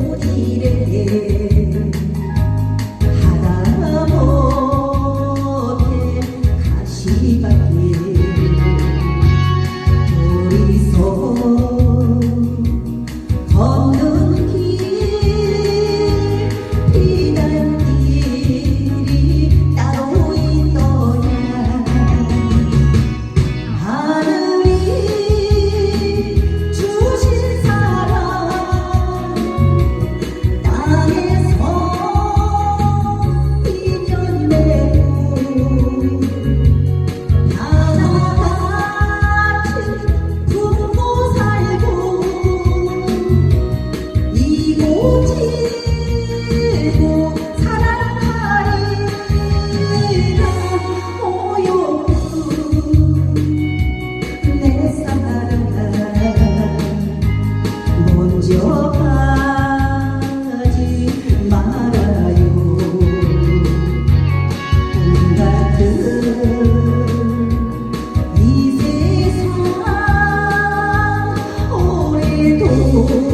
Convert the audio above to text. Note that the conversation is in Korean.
이래게 하다 못해 가시발 Oh.